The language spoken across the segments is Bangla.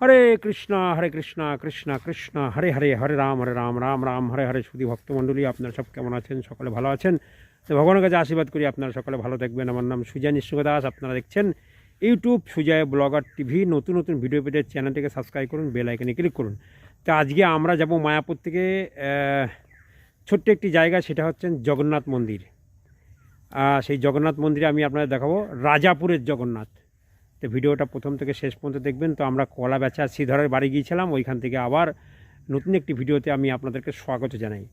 হরে কৃষ্ণ হরে কৃষ্ণ কৃষ্ণ কৃষ্ণ, হরে হরে হরে রাম হরে রাম রাম রাম, হরে হরে সুধী ভক্তমণ্ডলী আপনারা সব কেমন আছেন? সকলে ভালো আছেন? তো ভগবানের কাছে আশীর্বাদ করি আপনারা সকলে ভালো থাকবেন। আমার নাম সুজয় নিঃসঙ্গ দাস, আপনারা দেখছেন ইউটিউব সুজয় ব্লগার টিভি। নতুন নতুন ভিডিও পেতে চ্যানেলটিকে সাবস্ক্রাইব করুন, বেল আইকনে ক্লিক করুন। তো আজকে আমরা যাব মায়াপুর থেকে ছোট্ট একটি জায়গা, সেটা হচ্ছেন জগন্নাথ মন্দির। সেই জগন্নাথ মন্দিরে আমি আপনাদের দেখাবো রাজাপুরের জগন্নাথ। তো ভিডিওটা প্রথম থেকে শেষ পর্যন্ত দেখবেন। তো আমরা কলা বেচা শ্রীধরের বাড়ি গিয়েছিলাম ওইখান থেকে আবার নতুন একটি ভিডিওতে আমি আপনাদেরকে স্বাগত জানাই।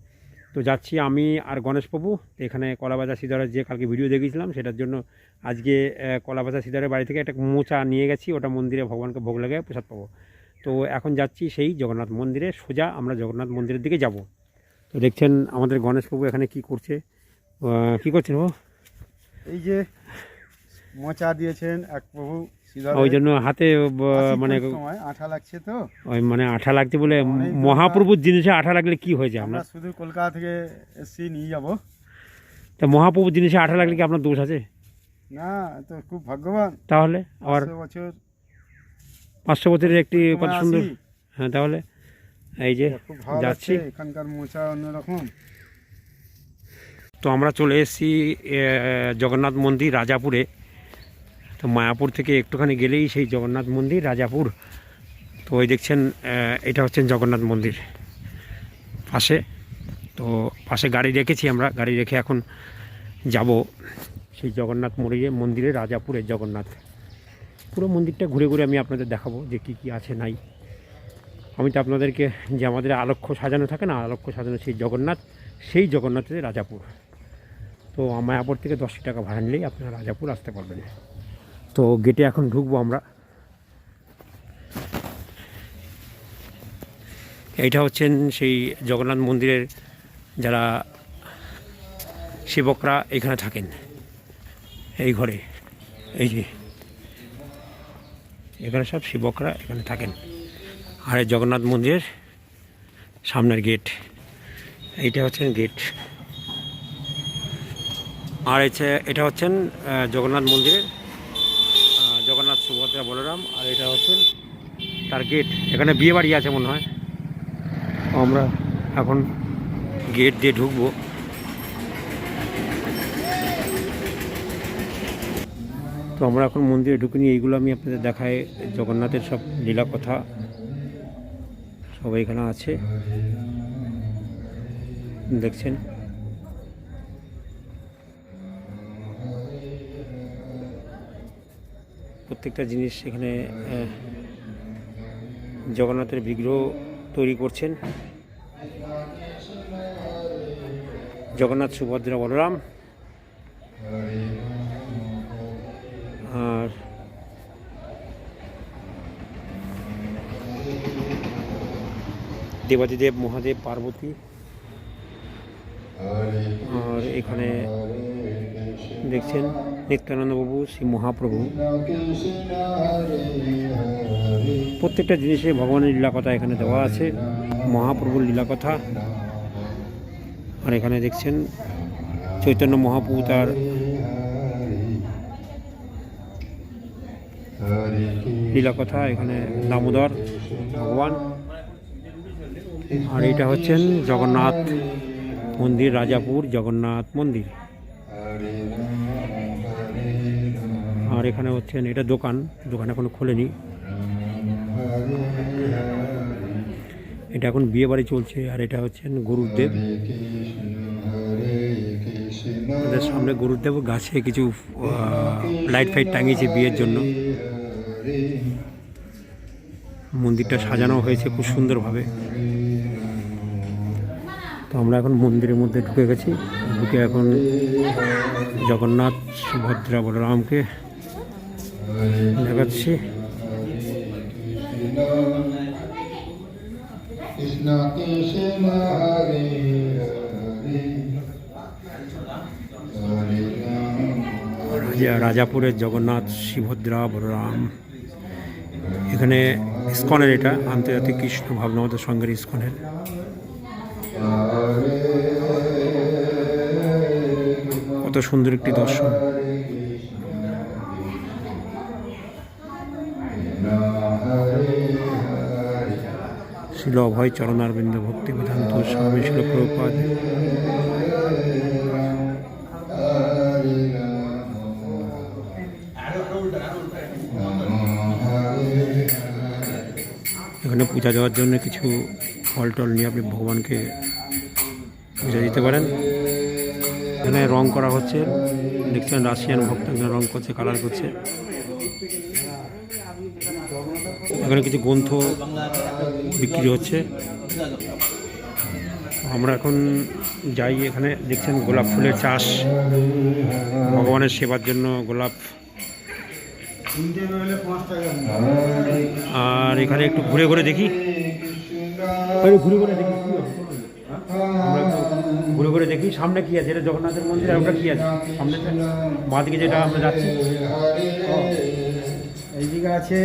তো যাচ্ছি আমি আর গণেশবাবু এখানে কলাবাজা শ্রীধরের যে কালকে ভিডিও দেখিয়েছিলাম সেটার জন্য আজকে আহ, কলাবাজা শ্রীধরের বাড়ি থেকে একটা মোচা নিয়ে গেছি ওটা মন্দিরে ভগবানকে ভোগ লাগে প্রসাদ পাবো। তো এখন যাচ্ছি সেই জগন্নাথ মন্দিরে সোজা আমরা জগন্নাথ মন্দিরের দিকে যাব। তো দেখছেন আমাদের গণেশবাবু এখানে কি করছে কি করছেন ও এই যে মোচা দিয়েছেন এক প্রভু। ওই জন্য হাতে মানে আঠা লাগছে তো। ওই মানে আঠা লাগছে বলে মহাপ্রভুর জিনিসে আঠা লাগলে কি হয়েছে আমরা শুধু কলকাতা থেকে এসছি নিয়ে যাব। তা মহাপ্রভুর জিনিসে আঠা লাগলে কি আপনার দোষ আছে? না তো খুব ভাগ্যবান। তাহলে আবার পাঁচশো বছর। পাঁচশো বছরের একটি কত সুন্দর হ্যাঁ তাহলে এই যে যাচ্ছি। এখানকার মোচা অন্যরকম। তো আমরা চলে এসেছি জগন্নাথ মন্দির রাজাপুরে। তো মায়াপুর থেকে একটুখানি গেলেই সেই জগন্নাথ মন্দির, রাজাপুর। তো ওই দেখছেন এটা হচ্ছেন জগন্নাথ মন্দির। পাশে, তো পাশে গাড়ি রেখেছি আমরা। গাড়ি রেখে এখন যাব সেই জগন্নাথ মন্দিরে মন্দিরে রাজাপুরের জগন্নাথ। পুরো মন্দিরটা ঘুরে ঘুরে আমি আপনাদের দেখাবো যে কী কী আছে, নাই। আমি তো আপনাদেরকে যে আমাদের আলক্ষ্য সাজানো থাকে না, আলক্ষ্য সাজানো সেই জগন্নাথ, সেই জগন্নাথের রাজাপুর। তো মায়াপুর থেকে দশটি টাকা ভাড়া নিলেই আপনারা রাজাপুর আসতে পারবেন। তো গেটে এখন ঢুকবো আমরা। এইটা হচ্ছেন সেই জগন্নাথ মন্দিরের যারা সেবকরা এখানে থাকেন। এই ঘরে, এই যে। এখানে সব সেবকরা এখানে থাকেন। আর এই জগন্নাথ মন্দিরের সামনের গেট এইটা হচ্ছেন গেট আর এটা হচ্ছেন জগন্নাথ মন্দিরের আহ, জগন্নাথ সুভদ্রা বলরাম আর এটা হচ্ছে তার গেট এখানে বিয়ে বাড়ি আছে মনে হয়। আমরা এখন গেট দিয়ে ঢুকবো। তো আমরা এখন মন্দিরে ঢুকিনি এইগুলো আমি আপনাদের দেখাই। জগন্নাথের সব লীলা কথা সবাই এখানে আছে। দেখছেন? প্রত্যেকটা জিনিস এখানে জগন্নাথের বিগ্রহ তৈরি করছেন। জগন্নাথ সুভদ্রা বলরাম। আর দেবাদিদেব, মহাদেব, পার্বতী। আর এখানে দেখছেন নিত্যানন্দবাবু শ্রী মহাপ্রভু। প্রত্যেকটা জিনিসে ভগবানের লীলা কথা এখানে দেওয়া আছে, মহাপ্রভুর লীলা কথা আর এখানে দেখছেন, চৈতন্য মহাপ্রভু তার লীলা কথা এখানে দামোদর, ভগবান। আর এটা হচ্ছেন জগন্নাথ মন্দির, রাজাপুর জগন্নাথ মন্দির। আর এখানে হচ্ছেন এটা দোকান দোকান এখনও খোলেনি। এটা এখন বিয়ে বাড়ি চলছে, আর এটা হচ্ছেন গুরুদেব। আমাদের সামনে গুরুদেব গাছে কিছু লাইট ফাইট টাঙিয়েছে বিয়ের জন্য। মন্দিরটা সাজানো হয়েছে খুব সুন্দরভাবে। তো আমরা এখন মন্দিরের মধ্যে ঢুকে গেছি। ঢুকে এখন জগন্নাথ, সুভদ্রা, বলরামকে দেখাচ্ছি রাজাপুরের জগন্নাথ সুভদ্রা বলরাম এখানে ইস্কনের এটা আন্তর্জাতিক কৃষ্ণ ভাবনামত সংঘের ইস্কনের। কত সুন্দর একটি দর্শন। শিল অভয় চরণারবিন্দ ভক্তি বেদান্ত স্বামী শিল প্রভুপাদ এখানে পূজা দেওয়ার জন্য কিছু ফল টল নিয়ে আপনি ভগবানকে পূজা দিতে পারেন। এখানে রং করা হচ্ছে, দেখছেন রাশিয়ান ভক্ত রং করছে কালার করছে। এখানে কিছু গ্রন্থ বিক্রি হচ্ছে। আমরা এখন যাই এখানে, দেখছেন গোলাপ ফুলের চাষ। ভগবানের সেবার জন্য গোলাপ। আর এখানে একটু ঘুরে ঘুরে দেখি। ঘুরে ঘুরে দেখি ঘুরে ঘুরে দেখি। সামনে কি আছে? এটা জগন্নাথের মন্দির, আর ওটা কি আছে? সামনে বাঁদিকে যেটা আমরা যাচ্ছি। এইদিকে আছে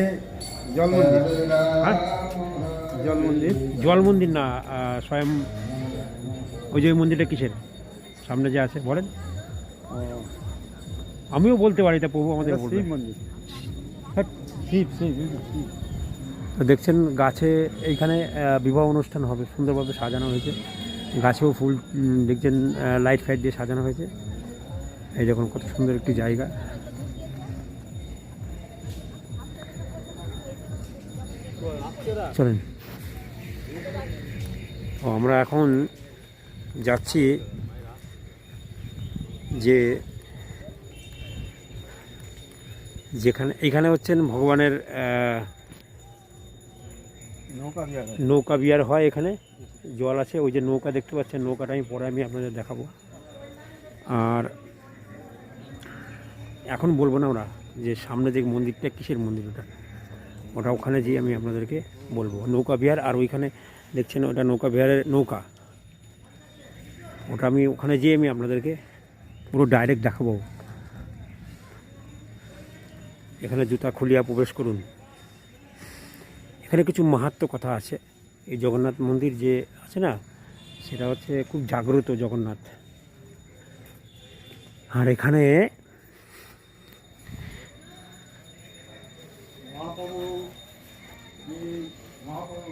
জল মন্দির হ্যাঁ? জল মন্দির জল মন্দির না স্বয়ং ওই যে মন্দিরটা কিসের? সামনে যে আছে বলেন। আমিও বলতে পারি তা প্রভু আমাদের শিব মন্দির। হ্যাঁ, শিব শিব শিব তো দেখছেন গাছে এইখানে বিবাহ অনুষ্ঠান হবে সুন্দরভাবে সাজানো হয়েছে। গাছেও ফুল দেখছেন লাইট ফাইট দিয়ে সাজানো হয়েছে। এই দেখুন কত সুন্দর একটি জায়গা। চলেন। ও আমরা এখন যাচ্ছি যে যেখানে এখানে হচ্ছেন ভগবানের নৌকা বিহার হয়। বিহার হয় এখানে। জল আছে ওই যে নৌকা দেখতে পাচ্ছেন নৌকাটা আমি পরে আমি আপনাদের দেখাবো। আর এখন বলব না ওরা যে সামনে যে মন্দিরটা কিসের মন্দির ওটা? ওটা ওখানে যেয়ে আমি আপনাদেরকে বলব। নৌকা বিহার, আর ওইখানে দেখছেন ওটা নৌকা বিহারের নৌকা। ওটা আমি ওখানে যেয়ে আমি আপনাদেরকে পুরো ডাইরেক্ট দেখাবো। এখানে জুতা খুলিয়া প্রবেশ করুন। এখানে কিছু মাহাত্ম কথা আছে। এই জগন্নাথ মন্দির যে আছে না, সেটা হচ্ছে খুব জাগ্রত জগন্নাথ। আর এখানে মহাপ্রভু এই মহাপ্রভু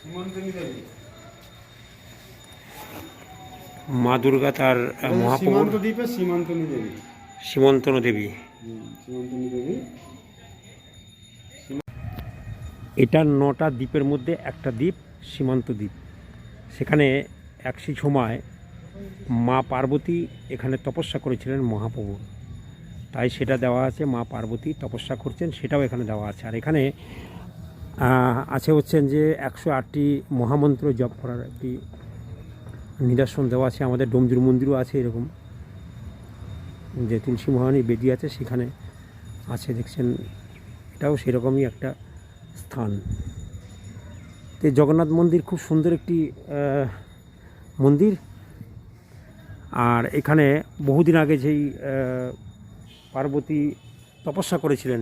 সীমন্তনী দেবী মা দুর্গা তার মহাপ্রভুর সীমান্ত দ্বীপে সীমান্তনী দেবী। সীমন্তন দেবী। সীমান্তনী দেবী। এটা নটা দ্বীপের মধ্যে একটা দ্বীপ সীমান্ত দ্বীপ। সেখানে এক সেই সময় মা পার্বতী এখানে তপস্যা করেছিলেন মহাপ্রভু তাই সেটা দেওয়া আছে মা পার্বতী তপস্যা করছেন সেটাও এখানে দেওয়া আছে। আর এখানে আছে হচ্ছেন যে একশো আটটি মহামন্ত্র জপ করার একটি নিদর্শন দেওয়া আছে, আমাদের ডোমজুর মন্দিরও আছে এরকম। যে তুলসী মহারানী বেদি আছে, সেখানে আছে, দেখছেন? এটাও সেরকমই একটা স্থান। তো জগন্নাথ মন্দির খুব সুন্দর একটি মন্দির। আর এখানে বহুদিন আগে যেই পার্বতী তপস্যা করেছিলেন,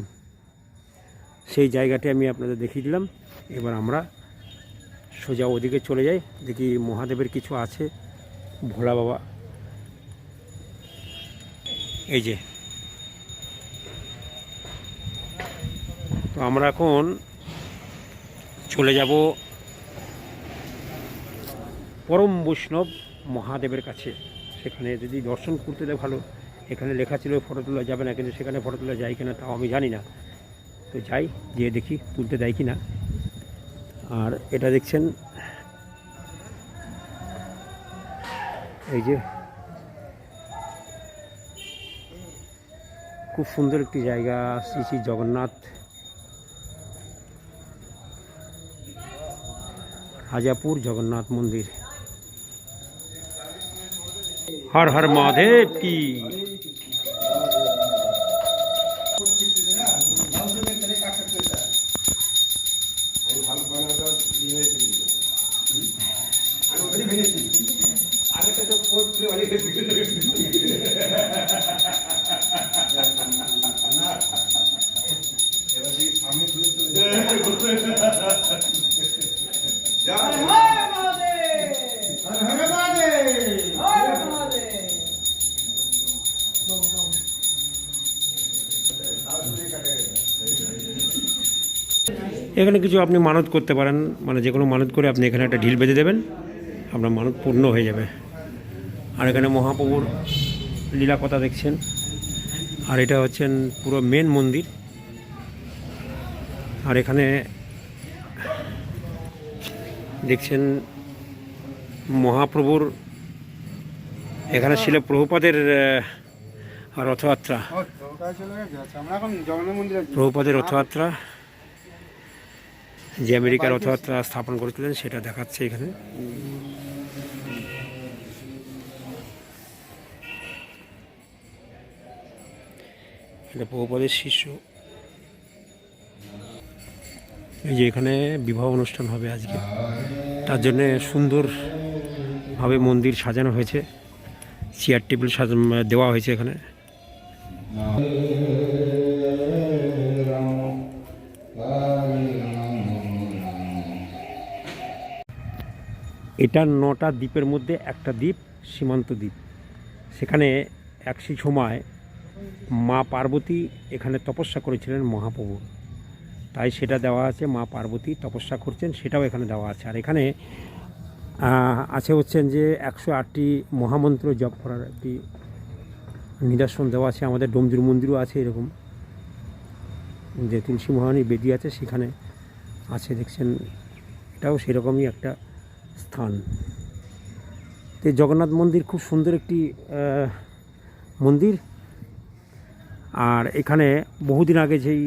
সেই জায়গাটি আমি আপনাদের দেখিয়ে দিলাম। এবার আমরা সোজা ওদিকে চলে যাই। দেখি মহাদেবের কিছু আছে। ভোলা বাবা। এই যে। তো আমরা এখন চলে যাব পরম বৈষ্ণব মহাদেবের কাছে। সেখানে যদি দর্শন করতে দেয় ভালো। এখানে লেখা ছিল ফটো তোলা যাবে না, কিন্তু সেখানে ফটো তোলা যায় কিনা তাও আমি জানি না। তো যাই, গিয়ে দেখি, তুলতে দেয় কি না আর এটা দেখছেন, এই যে খুব সুন্দর একটি জায়গা, শ্রী শ্রী জগন্নাথ রাজাপুর জগন্নাথ মন্দির। হর হর মহাদেব কি এখানে কিছু আপনি মানত করতে পারেন মানে যে কোনো মানত করে আপনি এখানে একটা ঢিল বেঁধে দেবেন আপনার মানত পূর্ণ হয়ে যাবে। আর এখানে মহাপ্রভুর লীলা কথা দেখছেন আর এটা হচ্ছেন পুরো মেন মন্দির। আর এখানে দেখছেন মহাপ্রভুর এখানে ছিল প্রভুপাদের রথযাত্রা। প্রভুপাদের ওটা চলে গেছে আচ্ছা আমরা এখন জগন্নাথ মন্দিরে আছি। প্রভুপাদের রথযাত্রা যে আমেরিকার রথযাত্রা স্থাপন করেছিলেন, সেটা দেখাচ্ছে এখানে। এটা প্রভুপাদের শিষ্য। এই যে এখানে বিবাহ অনুষ্ঠান হবে আজকে। তার জন্যে সুন্দরভাবে মন্দির সাজানো হয়েছে। চেয়ার, টেবিল সাজানো দেওয়া হয়েছে এখানে। এটা নটা দ্বীপের মধ্যে একটা দ্বীপ, সীমান্ত দ্বীপ। সেখানে এক সেই সময় মা পার্বতী এখানে তপস্যা করেছিলেন মহাপ্রভু। তাই সেটা দেওয়া আছে, মা পার্বতী তপস্যা করছেন, সেটাও এখানে দেওয়া আছে। আর এখানে আছে হচ্ছেন যে একশো আটটি মহামন্ত্র জপ করার একটি নিদর্শন দেওয়া আছে। আমাদের ডোমজুর মন্দিরও আছে এরকম। যে তুলসী মহারানী বেদি আছে, সেখানে আছে, দেখছেন। এটাও সেরকমই একটা স্থান। তো জগন্নাথ মন্দির খুব সুন্দর একটি মন্দির। আর এখানে বহুদিন আগে যেই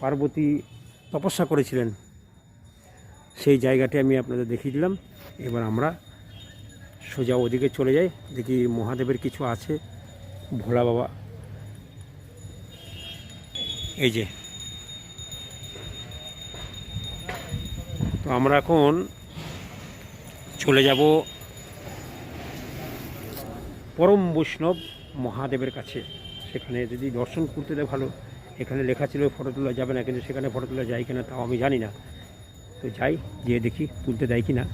পার্বতী তপস্যা করেছিলেন, সেই জায়গাটি আমি আপনাদের দেখিয়ে দিলাম। এবার আমরা সোজা ওদিকে চলে যাই, দেখি মহাদেবের কিছু আছে। ভোলা বাবা। এই যে। তো আমরা এখন চলে যাব। পরম বৈষ্ণব মহাদেবের কাছে। সেখানে যদি দর্শন করতে দেয় ভালো, এখানে লেখা ছিল ফটো তোলা যাবে না, কিন্তু সেখানে ফটো তোলা যায় কিনা তাও আমি জানি না। তো যাই, গিয়ে দেখি, তুলতে দেয় কি না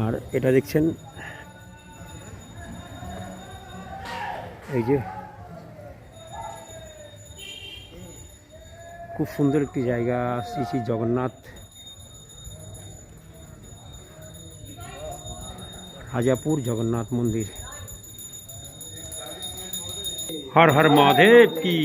আর এটা দেখছেন, এই যে খুব সুন্দর একটি জায়গা, শ্রী শ্রী জগন্নাথ রাজাপুর জগন্নাথ মন্দির হর হর মহাদেব কি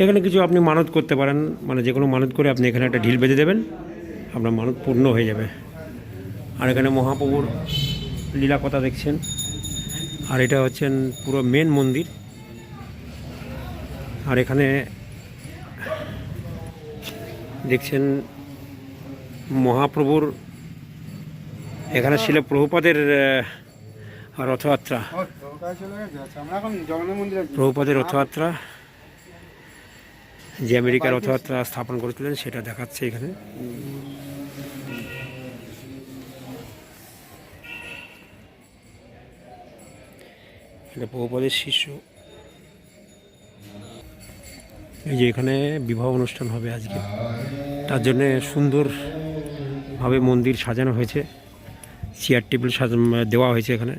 এখানে কিছু আপনি মানত করতে পারেন মানে যে কোনো মানত করে আপনি এখানে একটা ঢিল বেঁধে দেবেন, আপনার মানত পূর্ণ হয়ে যাবে। আর এখানে মহাপ্রভুর লীলা কথা দেখছেন, আর এটা হচ্ছেন পুরো মেন মন্দির। আর এখানে দেখছেন মহাপ্রভুর এখানে ছিল প্রভুপাদের রথযাত্রা। প্রভুপাদের রথযাত্রা, যে আমেরিকার রথযাত্রা স্থাপন করেছিলেন, সেটা দেখাচ্ছে এখানে প্রভুপাদের শিষ্য এই যে এখানে বিবাহ অনুষ্ঠান হবে আজকে। তার জন্যে সুন্দরভাবে মন্দির সাজানো হয়েছে। চেয়ার টেবিল সাজানো, দেওয়া হয়েছে এখানে।